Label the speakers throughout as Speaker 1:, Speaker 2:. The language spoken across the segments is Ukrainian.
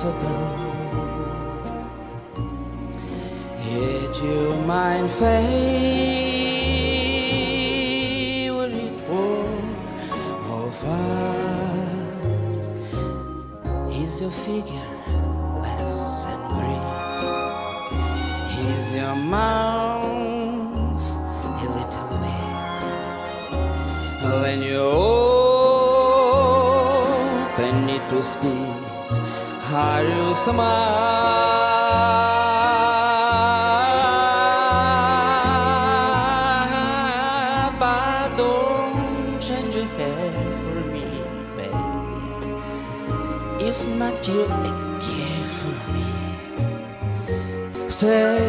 Speaker 1: photographable. Yet your mind favorite work of art is your figure less and green. Is your mouth a little weak when you open it to speak? Are you smart? But don't change your hair for me, baby. If not, you care for me. Stay,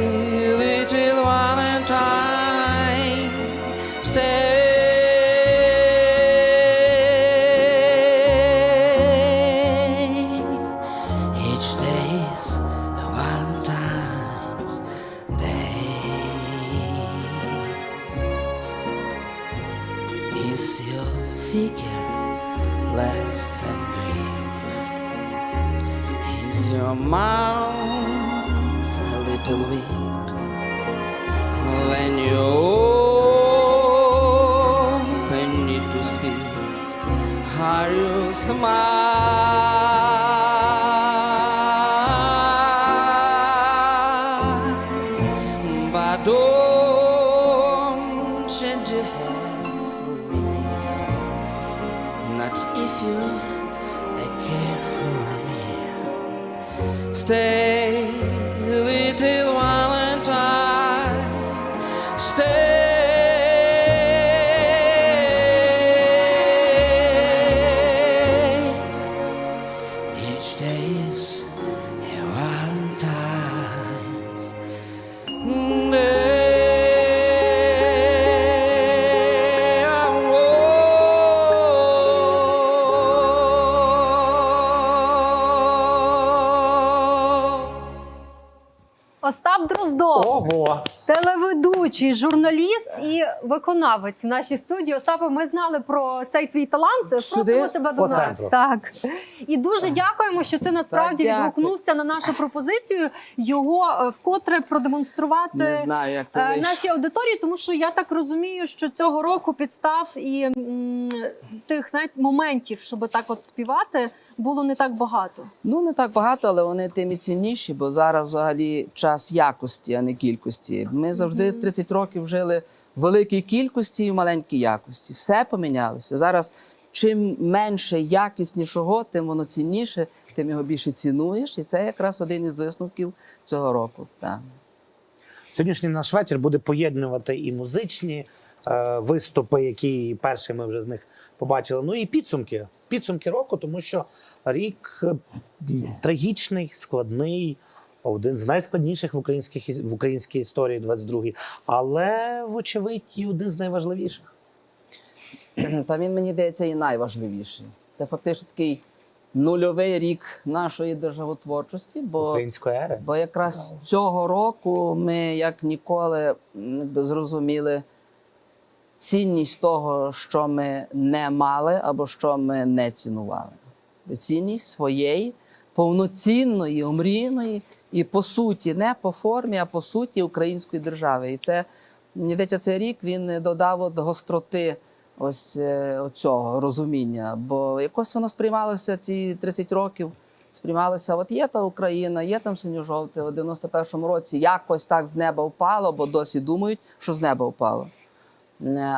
Speaker 1: Not if you care for me. Stay, little Valentine. Stay.
Speaker 2: Телеведучий, журналіст і виконавець в нашій студії. Остапе, ми знали про цей твій талант. Просимо тебе до
Speaker 3: По
Speaker 2: нас.
Speaker 3: центру.
Speaker 2: Так і дуже дякуємо, що ти насправді
Speaker 1: Так,
Speaker 2: відгукнувся на нашу пропозицію його е, вкотре продемонструвати.
Speaker 1: Не знаю, як
Speaker 2: е. Нашій аудиторії, тому що я так розумію, що цього року підстав і м, тих знаєте, моментів, щоб так от співати, було не так багато.
Speaker 1: Ну, не так багато, але вони тим і цінніші, бо зараз взагалі час якості, а не кількості. Ми завжди 30 років жили в великій кількості і в маленькій якості. Все помінялося. Зараз чим менше якіснішого, тим воно цінніше, тим його більше цінуєш. І це якраз один із висновків цього року. Так.
Speaker 3: Сьогоднішній наш вечір буде поєднувати і музичні е, виступи, які перші ми вже з них побачили. Ну і підсумки. Підсумки року, тому що рік е, трагічний, складний, один з найскладніших в українських в українській історії 22-й, але, вочевидь, і один з найважливіших.
Speaker 1: Та він мені здається і найважливіший. Це фактично такий нульовий рік нашої державотворчості, бо
Speaker 3: Української ери.
Speaker 1: Бо якраз цього року ми як ніколи зрозуміли цінність того, що ми не мали або що ми не цінували. Цінність своєї повноцінної, омрійної і по суті, не по формі, а по суті української держави. І це здається, цей рік він додав от гостроти ось е, цього розуміння. Бо якось воно сприймалося ці 30 років сприймалося, от є та Україна, є там синьо-жовте, в 91-му році якось так з неба впало, бо досі думають, що з неба впало.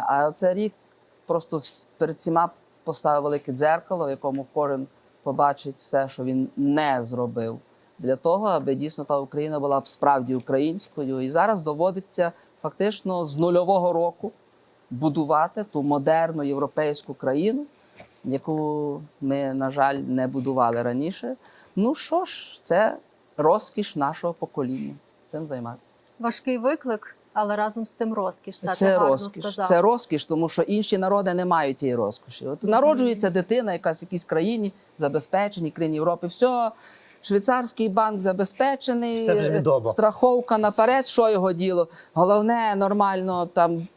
Speaker 1: А цей рік просто перед всіма поставив велике дзеркало, в якому кожен побачить все, що він не зробив, для того, аби дійсно та Україна була б справді українською. І зараз доводиться фактично з нульового року будувати ту модерну європейську країну, яку ми, на жаль, не будували раніше. Ну що ж, це розкіш нашого покоління. Цим займатися.
Speaker 2: Важкий виклик, але разом з тим розкіш. Та,
Speaker 1: Це розкіш.
Speaker 2: сказав.
Speaker 1: Це розкіш, тому що інші народи не мають цієї розкоші. От народжується дитина, якась в якійсь країні забезпеченій, країні Європи. Все, швейцарський банк забезпечений,
Speaker 3: Все вже відомо.
Speaker 1: страховка наперед, що його діло. Головне нормально там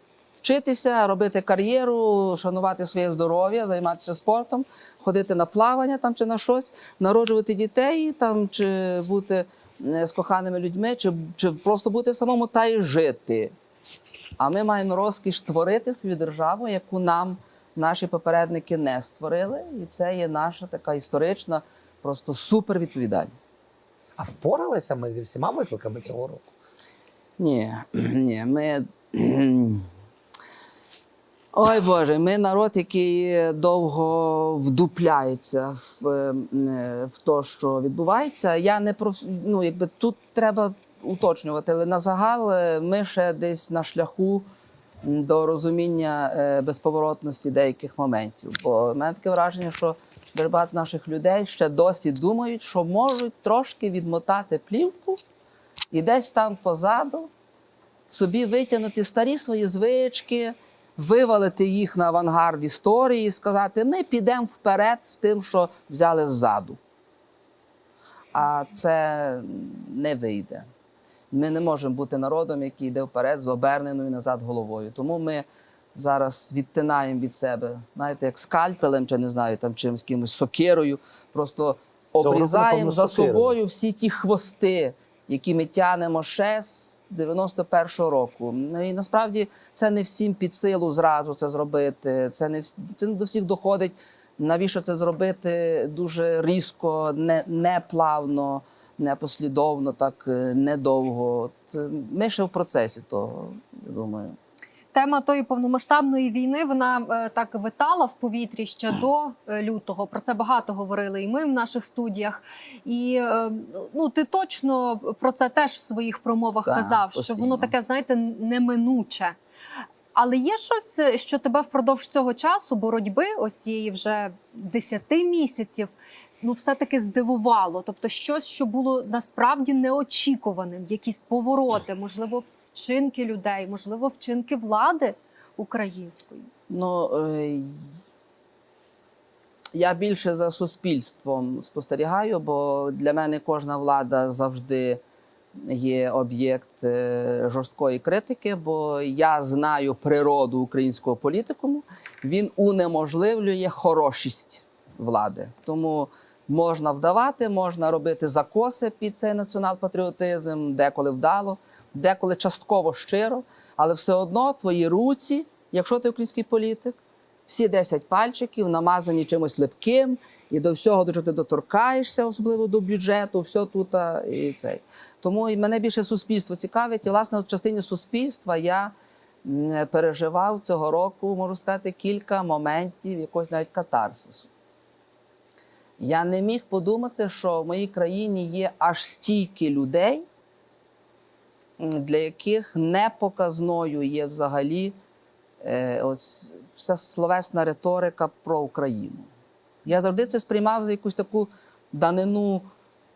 Speaker 1: вчитися, робити кар'єру, шанувати своє здоров'я, займатися спортом, ходити на плавання там чи на щось, народжувати дітей там, чи бути з коханими людьми, чи, чи просто бути самому та й жити. А ми маємо розкіш творити свою державу, яку нам наші попередники не створили. І це є наша така історична, просто супервідповідальність.
Speaker 3: А впоралися ми зі всіма викликами цього року?
Speaker 1: Ні, ні, ми. Ой Боже, ми народ, який довго вдупляється в, е, в те, що відбувається. Я не про ну, якби тут треба уточнювати, але на загал е, ми ще десь на шляху до розуміння е, безповоротності деяких моментів. Бо в мене таке враження, що багато наших людей ще досі думають, що можуть трошки відмотати плівку і десь там позаду собі витягнути старі свої звички, вивалити їх на авангард історії і сказати: ми підемо вперед з тим, що взяли ззаду. А це не вийде. Ми не можемо бути народом, який йде вперед з оберненою назад головою. Тому ми зараз відтинаємо від себе, знаєте, як скальпелем, чи не знаю, там чимось кимось сокирою, просто обрізаємо за собою всі ті хвости, які ми тянемо ще з 91-го року. Ну і насправді це не всім під силу зразу це зробити. Це не це не до всіх доходить. Навіщо це зробити дуже різко, не, не плавно, не послідовно, так е, недовго. От, е, ми ще в процесі того, я думаю.
Speaker 2: Тема тої повномасштабної війни вона е, так витала в повітрі ще до е, лютого. Про це багато говорили і ми в наших студіях. І е, ну ти точно про це теж в своїх промовах
Speaker 1: Так,
Speaker 2: казав, що воно таке, знаєте, неминуче. Але є щось, що тебе впродовж цього часу боротьби, ось цієї вже 10 місяців, ну все-таки здивувало. Тобто, щось, що було насправді неочікуваним, якісь повороти, можливо, вчинки людей, можливо, вчинки влади української.
Speaker 1: Ну, е, я більше за суспільством спостерігаю, бо для мене кожна влада завжди є об'єкт е, жорсткої критики, бо я знаю природу українського політикуму. Він унеможливлює хорошість влади. Тому можна вдавати, можна робити закоси під цей націонал-патріотизм, деколи вдало, деколи частково щиро, але все одно твої руці, якщо ти український політик, всі 10 пальчиків намазані чимось липким, і до всього, до чого ти доторкаєшся, особливо до бюджету, все тут і цей. Тому і мене більше суспільство цікавить. І, власне, в частині суспільства я переживав цього року, можу сказати, кілька моментів якогось навіть катарсису. Я не міг подумати, що в моїй країні є аж стільки людей, для яких непоказною є взагалі е, ось вся словесна риторика про Україну. Я завжди це сприймав за якусь таку данину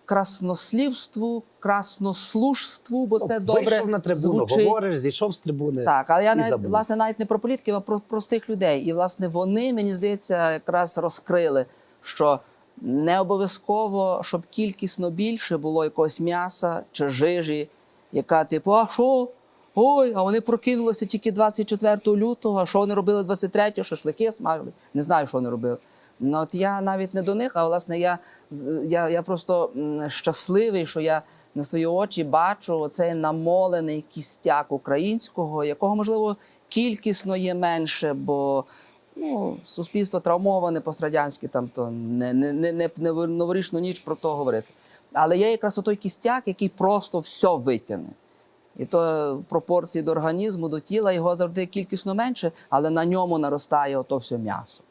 Speaker 1: краснослівству, краснослужству, бо це добре
Speaker 3: Вийшов на трибуну,
Speaker 1: звучить.
Speaker 3: говориш, зійшов з трибуни.
Speaker 1: Так, але я навіть,
Speaker 3: забув.
Speaker 1: власне навіть не про політиків, а про простих людей. І власне вони, мені здається, якраз розкрили, що не обов'язково, щоб кількісно більше було якогось м'яса чи жижі, яка типу, а що? Ой, а вони прокинулися тільки 24 лютого. А що вони робили 23-го? Шашлики смажили. Не знаю, що вони робили. Ну, от я навіть не до них, а власне я, я, я просто щасливий, що я на свої очі бачу цей намолений кістяк українського, якого, можливо, кількісно є менше, бо ну, суспільство травмоване пострадянське, там то не, не, не, не новорічну ніч про то говорити. Але є якраз той кістяк, який просто все витягне. І то в пропорції до організму, до тіла його завжди кількісно менше, але на ньому наростає ото все м'ясо.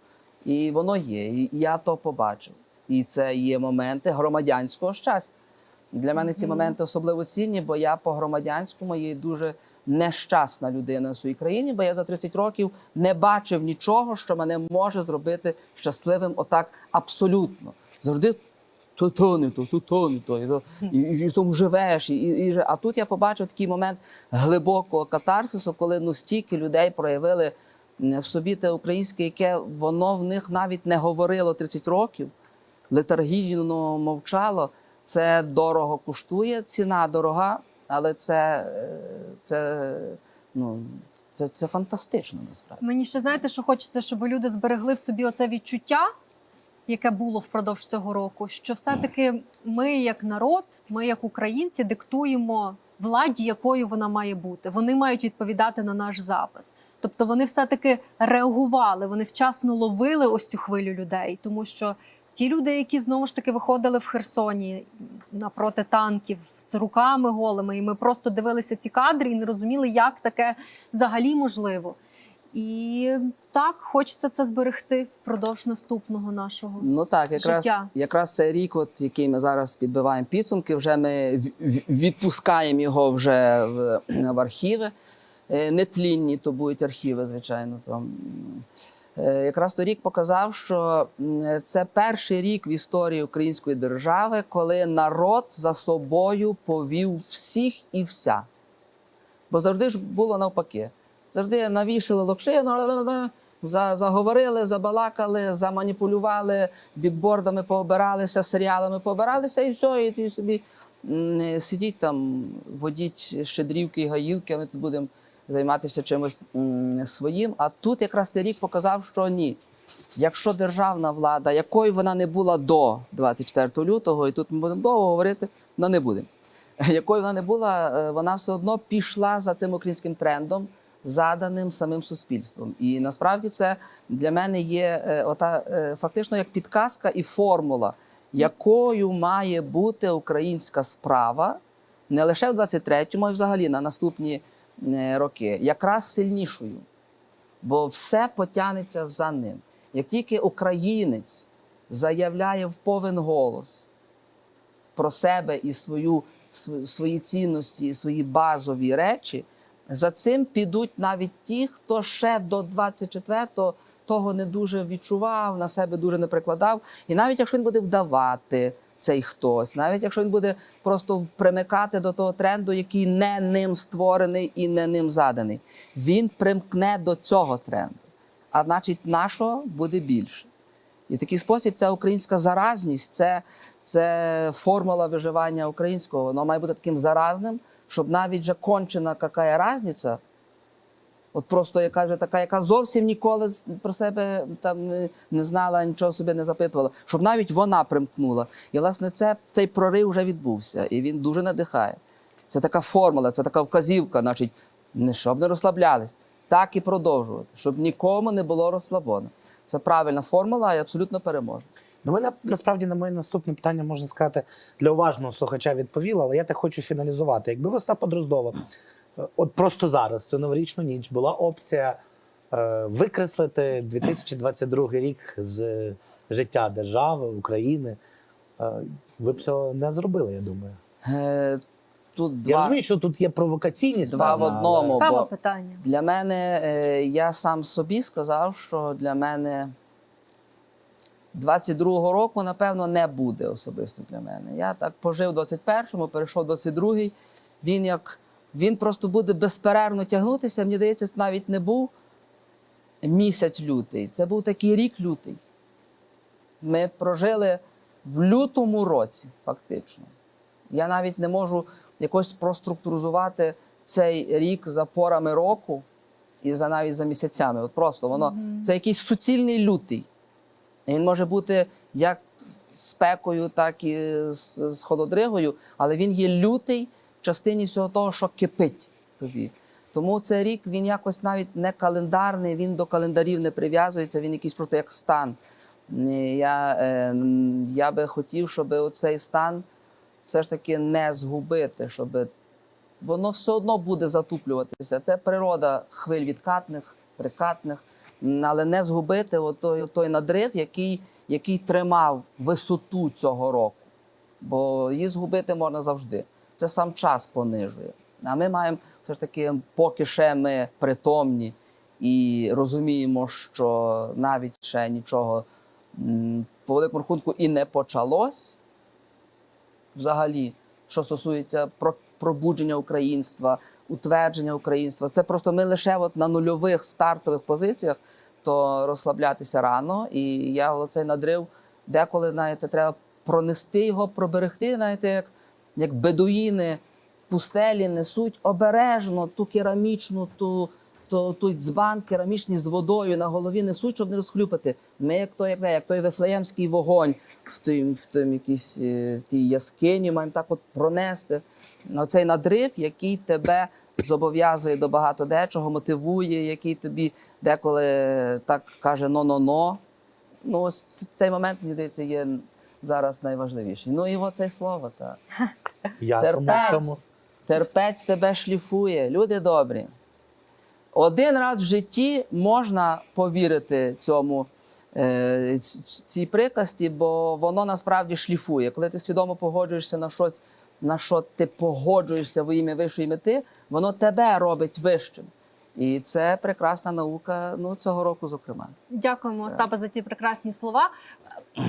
Speaker 1: І воно є. І я то побачив. І це є моменти громадянського щастя. Для мене ці моменти особливо цінні, бо я по громадянському є дуже нещасна людина в своїй країні, бо я за 30 років не бачив нічого, що мене може зробити щасливим отак абсолютно. Завжди то то не то, то то не то. І, то, і, і в тому живеш. І, і, а тут я побачив такий момент глибокого катарсису, коли ну, стільки людей проявили в собі те українське, яке воно в них навіть не говорило 30 років, летаргійно мовчало. Це дорого коштує, ціна дорога, але це, е, це, ну, Це, це фантастично насправді.
Speaker 2: Мені ще знаєте, що хочеться, щоб люди зберегли в собі оце відчуття, яке було впродовж цього року. Що все-таки ми, як народ, ми, як українці, диктуємо владі, якою вона має бути. Вони мають відповідати на наш запит. Тобто вони все-таки реагували, вони вчасно ловили ось цю хвилю людей, тому що ті люди, які знову ж таки виходили в Херсоні напроти танків з руками голими, і ми просто дивилися ці кадри і не розуміли, як таке взагалі можливо. І так, хочеться це зберегти впродовж наступного нашого.
Speaker 1: Ну так, якраз,
Speaker 2: Життя.
Speaker 1: якраз цей рік, от, який ми зараз підбиваємо підсумки, вже ми відпускаємо його вже в, в архіви. Е, Нетлінні то будуть архіви, звичайно. Там. Е, Якраз той рік показав, що це перший рік в історії української держави, коли народ за собою повів всіх і вся. Бо завжди ж було навпаки. Завжди навішали локшину, за, заговорили, забалакали, заманіпулювали, бікбордами пообиралися, серіалами пообиралися, і все, і ти собі сидіть там, водіть щедрівки гаївки, а ми тут будемо займатися чимось своїм. А тут якраз цей рік показав, що ні. Якщо державна влада, якою вона не була до 24 лютого, і тут ми будемо довго говорити, але не будемо. Якою вона не була, е, вона все одно пішла за цим українським трендом, заданим самим суспільством. І насправді це для мене є е, ота е, фактично як підказка і формула, якою має бути українська справа не лише в 23-му, а й взагалі на наступні е, роки, якраз сильнішою. Бо все потягнеться за ним. Як тільки українець заявляє в повен голос про себе і свою, свої цінності, і свої базові речі, за цим підуть навіть ті, хто ще до 24-го того не дуже відчував, на себе дуже не прикладав. І навіть якщо він буде вдавати цей хтось, навіть якщо він буде просто примикати до того тренду, який не ним створений і не ним заданий, він примкне до цього тренду. А значить, нашого буде більше. І в такий спосіб ця українська заразність це, це формула виживання українського. Воно має бути таким заразним, щоб навіть вже кончена яка разниця, от просто яка вже така, яка зовсім ніколи про себе там не- знала, нічого собі не запитувала, щоб навіть вона примкнула. І власне це, цей прорив вже відбувся, і він дуже надихає. Це така формула, це така вказівка, значить, не щоб не розслаблялись, так і продовжувати, щоб нікому не було розслаблено. Це правильна формула і абсолютно переможна.
Speaker 3: Ну, ви на- насправді на моє наступне питання можна сказати для уважного слухача відповіла, але я так хочу фіналізувати. Якби в Остапа Дроздова, е, от просто зараз, цю новорічну ніч, була опція е, викреслити 2022 рік з життя держави, України, е, ви б цього не зробили, я думаю.
Speaker 1: Е, тут
Speaker 3: Я
Speaker 1: два,
Speaker 3: розумію, що тут є провокаційність.
Speaker 1: Два в
Speaker 3: певна, але-
Speaker 1: одному.
Speaker 2: Цікаве
Speaker 1: бо-
Speaker 2: питання.
Speaker 1: Для мене е, я сам собі сказав, що для мене 22-го року, напевно, не буде особисто для мене. Я так пожив 21-му, перейшов 22-й. Він як він просто буде безперервно тягнутися. Мені здається, це навіть не був місяць лютий. Це був такий рік лютий. Ми прожили в лютому році, фактично. Я навіть не можу якось проструктуризувати цей рік за порами року і за навіть за місяцями. От просто воно це якийсь суцільний лютий. Він може бути як з спекою, так і з, з холодригою, але він є лютий в частині всього того, що кипить тобі. Тому цей рік він якось навіть не календарний, він до календарів не прив'язується, він якийсь просто як стан. Я, е, я би хотів, щоб оцей стан все ж таки не згубити, щоб воно все одно буде затуплюватися. Це природа хвиль відкатних, прикатних, але не згубити от той, надрив, який, який тримав висоту цього року. Бо її згубити можна завжди. Це сам час понижує. А ми маємо все ж таки, поки ще ми притомні і розуміємо, що навіть ще нічого по великому рахунку і не почалось взагалі, що стосується пробудження українства, утвердження українства. Це просто ми лише от на нульових стартових позиціях, то розслаблятися рано. І я цей надрив деколи, знаєте, треба пронести його, проберегти, знаєте, як, як бедуїни в пустелі несуть обережно ту керамічну, ту, то тут дзбан керамічний з водою на голові несуть, щоб не розхлюпати. Ми як той, як, як той вифлеємський вогонь в тим, в тим якійсь е, в тій яскині, маємо так от пронести. Оцей надрив, який тебе зобов'язує до багато дечого, мотивує, який тобі деколи так каже но-но-но. Ну, ось цей момент, мені здається, є зараз найважливіший. Ну і оце слово, так.
Speaker 3: Я
Speaker 1: Терпець.
Speaker 3: тому
Speaker 1: Терпець тебе шліфує. Люди добрі. Один раз в житті можна повірити цьому е, цій приказці, бо воно насправді шліфує. Коли ти свідомо погоджуєшся на щось, на що ти погоджуєшся во ім'я вищої мети, воно тебе робить вищим. І це прекрасна наука ну, цього року, зокрема.
Speaker 2: Дякуємо, Остапе, за ті прекрасні слова.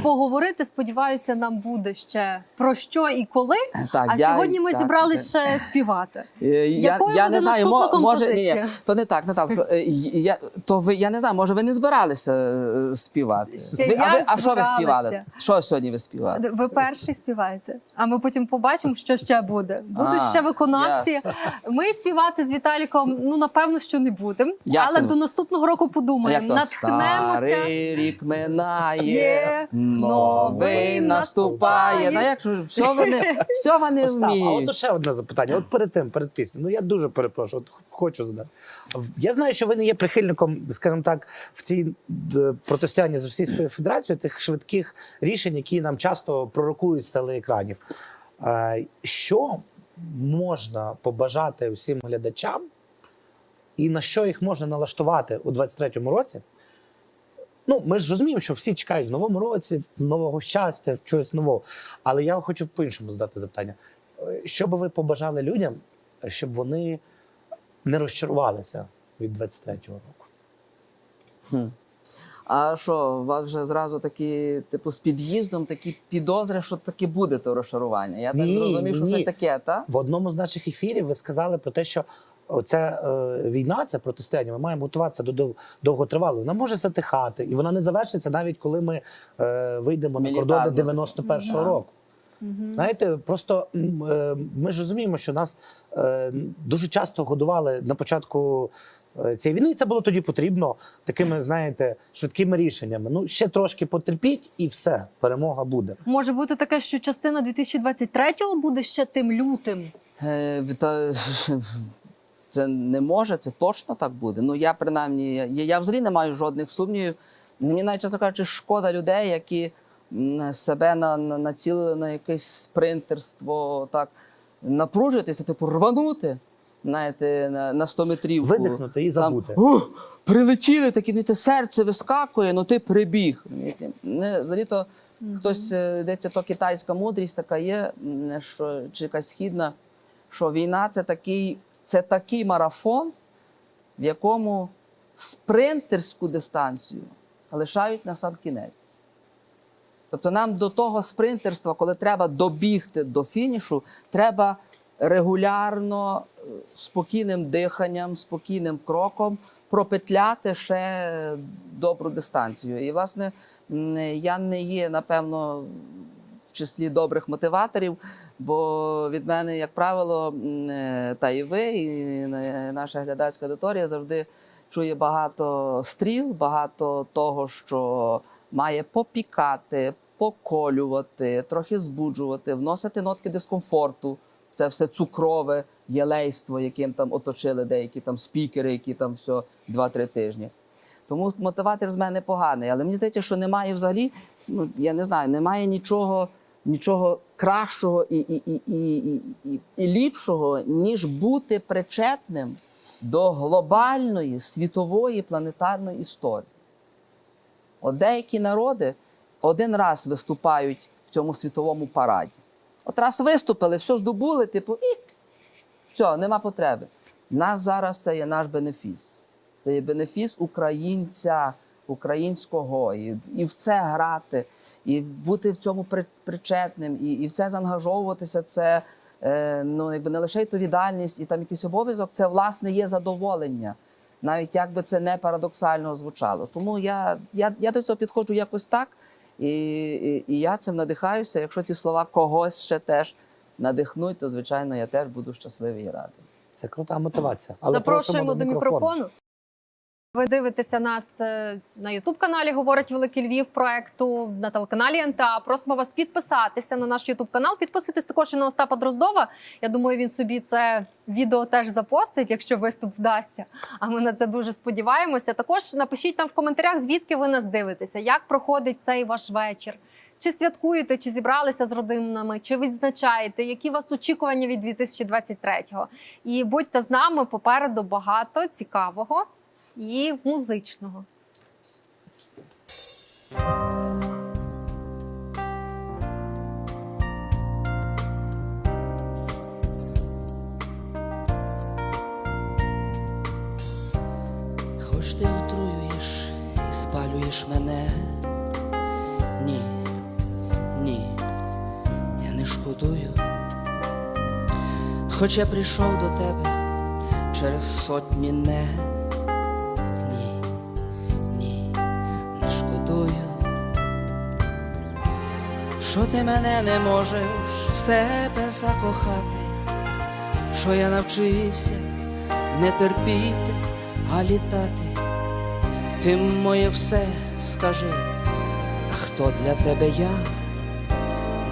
Speaker 2: Поговорити, сподіваюся, нам буде ще про що і коли.
Speaker 1: Так,
Speaker 2: а
Speaker 1: я-
Speaker 2: сьогодні ми
Speaker 1: так,
Speaker 2: зібралися ще співати.
Speaker 1: Е, Я,
Speaker 2: Якою
Speaker 1: я
Speaker 2: буде
Speaker 1: не знаю, може ні, ні, то не так, Наталко. Е, Я, то ви я не знаю, може ви не збиралися е, співати.
Speaker 2: Ще
Speaker 1: ви, а, ви, а що ви співали? Що сьогодні ви співали?
Speaker 2: Ви перший співаєте, а ми потім побачимо, що ще буде. Будуть
Speaker 1: А,
Speaker 2: ще виконавці. Ми співати з Віталіком, ну напевно, що не будемо. Але до наступного року подумаємо.
Speaker 1: то? Старий рік минає, новий наступає. Ну як ж все вони, все вони
Speaker 3: Остап, а от ще одне запитання. От перед тим, перед піснею. Ну я дуже перепрошую, от хочу задати. Я знаю, що ви не є прихильником, скажімо так, в цій д- протистоянні з Російською Федерацією тих швидких рішень, які нам часто пророкують з телеекранів. Е, Що можна побажати всім глядачам, і на що їх можна налаштувати у 23-му році? Ну, ми ж розуміємо, що всі чекають в новому році нового щастя, чогось нового. Але я хочу по-іншому задати запитання. Е, Що би ви побажали людям, щоб вони не розчарувалися від 23-го року?
Speaker 1: Хм. А що, у вас вже зразу такі, типу, з під'їздом такі підозри, що таки буде то розчарування? Я так
Speaker 3: Ні,
Speaker 1: зрозумів, що
Speaker 3: ні.
Speaker 1: щось таке, так?
Speaker 3: В одному з наших ефірів ви сказали про те, що оця е, війна, це протистояння, ми маємо готуватися до дов- довготривалої. Вона може затихати, і вона не завершиться навіть коли ми е, вийдемо на кордони 91-го
Speaker 1: Да.
Speaker 3: року.
Speaker 2: Мгм.
Speaker 3: Знаєте, просто е, ми ж розуміємо, що нас е, дуже часто годували на початку е, цієї війни, і це було тоді потрібно такими, знаєте, швидкими рішеннями. Ну, ще трошки потерпіть, і все, перемога буде.
Speaker 2: Може бути таке, що частина 2023-го буде ще тим лютим.
Speaker 1: Е, та, це не може, це точно так буде. Ну я принаймні, я, я взагалі не маю жодних сумнівів. Мені навіть чесно кажучи, шкода людей, які себе на, на, націлили на якесь спринтерство, так напружитися, типу рванути. Знаєте, на, на 100 метрів.
Speaker 3: Видихнути і забути.
Speaker 1: Ух, прилетіли, такі знаєте, серце вискакує, ну ти прибіг. Не, взагалі-то хтось е, йдеться, то китайська мудрість така є, що, чи якась східна, що війна це такий, це такий марафон, в якому спринтерську дистанцію лишають на сам кінець. Тобто нам до того спринтерства, коли треба добігти до фінішу, треба регулярно, е, спокійним диханням, спокійним кроком пропетляти ще добру дистанцію. І, власне, я не є, напевно, числі добрих мотиваторів, бо від мене, як правило, е, та і ви, і е, наша глядацька аудиторія завжди чує багато стріл, багато того, що має попікати, поколювати, трохи збуджувати, вносити нотки дискомфорту. Це все цукрове єлейство, яким там оточили деякі там спікери, які там все 2-3 тижні. Тому мотиватор з мене поганий. Але мені здається, що немає взагалі, ну я не знаю, немає нічого, нічого кращого і, і, і, і, і, і, ліпшого, ніж бути причетним до глобальної світової планетарної історії. От деякі народи один раз виступають в цьому світовому параді. От раз виступили, все здобули, типу, і все, нема потреби. Нас зараз це є наш бенефіс. Це є бенефіс українця, українського, і, і в це грати, і бути в цьому причетним, і, і в це заангажовуватися. Це е, ну, якби не лише відповідальність і там якийсь обов'язок, це власне є задоволення. Навіть як би це не парадоксально звучало. Тому я, я, я до цього підходжу якось так, і, і, і я цим надихаюся. Якщо ці слова когось ще теж надихнуть, то звичайно я теж буду щасливий і радий.
Speaker 3: Це крута мотивація. Але
Speaker 2: Запрошуємо до мікрофону. Ви дивитеся нас е, на Ютуб каналі Говорить Великий Львів проекту на телеканалі НТА. Просимо вас підписатися на наш Ютуб канал. Підписуйтесь також і на Остапа Дроздова. Я думаю, він собі це відео теж запостить, якщо виступ вдасться. А ми на це дуже сподіваємося. Також напишіть нам в коментарях, звідки ви нас дивитеся, як проходить цей ваш вечір. Чи святкуєте, чи зібралися з родинами, чи відзначаєте, які у вас очікування від 2023-го? І будьте з нами попереду багато цікавого і музичного.
Speaker 1: Хоч ти отруюєш і спалюєш мене. Ні, ні, я не шкодую. Хоч я прийшов до тебе через сотні не. Що ти мене не можеш в себе закохати, що я навчився не терпіти, а літати. Ти моє все скажи, а хто для тебе я?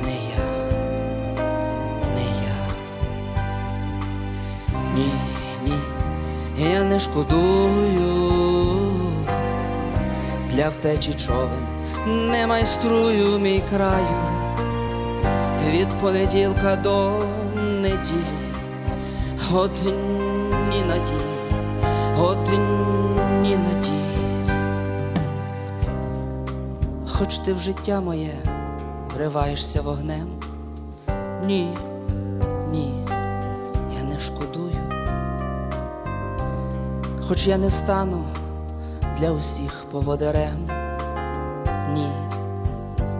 Speaker 1: Не я, не я. Ні, ні, я не шкодую. Для втечі човен не майструю мій краю. Від понеділка до неділі одні надії, одні надії. Хоч ти в життя моє вриваєшся вогнем, ні, ні, я не шкодую. Хоч я не стану для усіх поводирем, ні,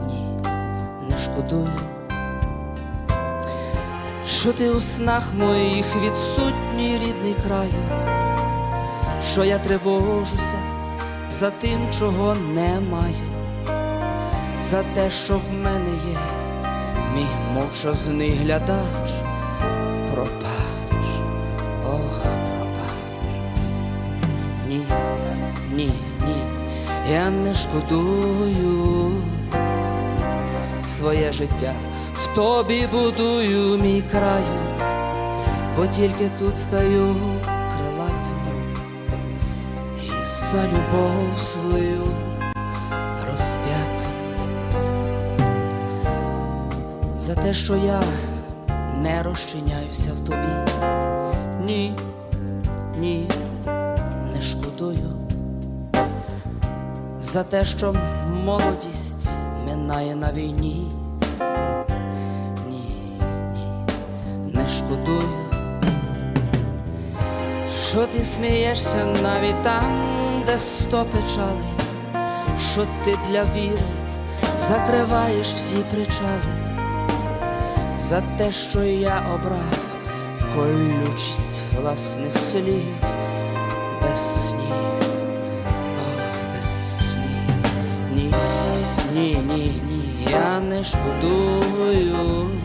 Speaker 1: ні, не шкодую. Що ти у снах моїх відсутній рідний краю, що я тривожуся за тим, чого не маю, за те, що в мене є, мій мовчазний глядач, пробач, ох, пробач. Ні, ні, ні, я не шкодую своє життя тобі будую мій краю, бо тільки тут стаю крилатим і за любов свою розп'ятим, за те, що я не розчиняюся в тобі, ні, ні, не шкодую, за те, що молодість минає на війні. Що ти смієшся навіть там, де сто печали, що ти для віри закриваєш всі причали, за те, що я обрав колючість власних слів без снів, ох, без снів. Ні, ні, ні, ні, я не шкодую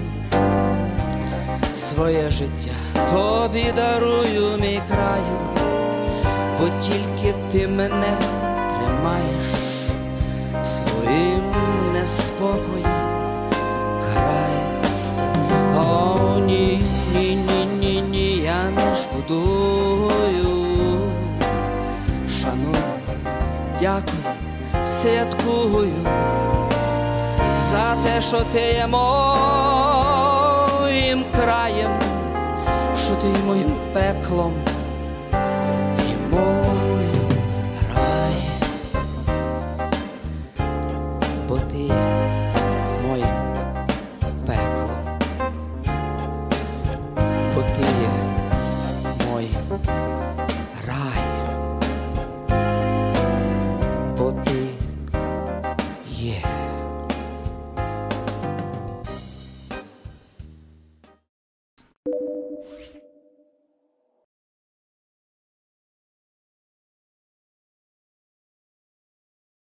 Speaker 1: своє життя, тобі дарую мій краю, бо тільки ти мене тримаєш своїм неспокоєм. Караєш. Ні, ні, ні, ні, ні, я не шкодую, шаную, дякую, святкую за те, що ти є моїм краєм, що ти моїм пеклом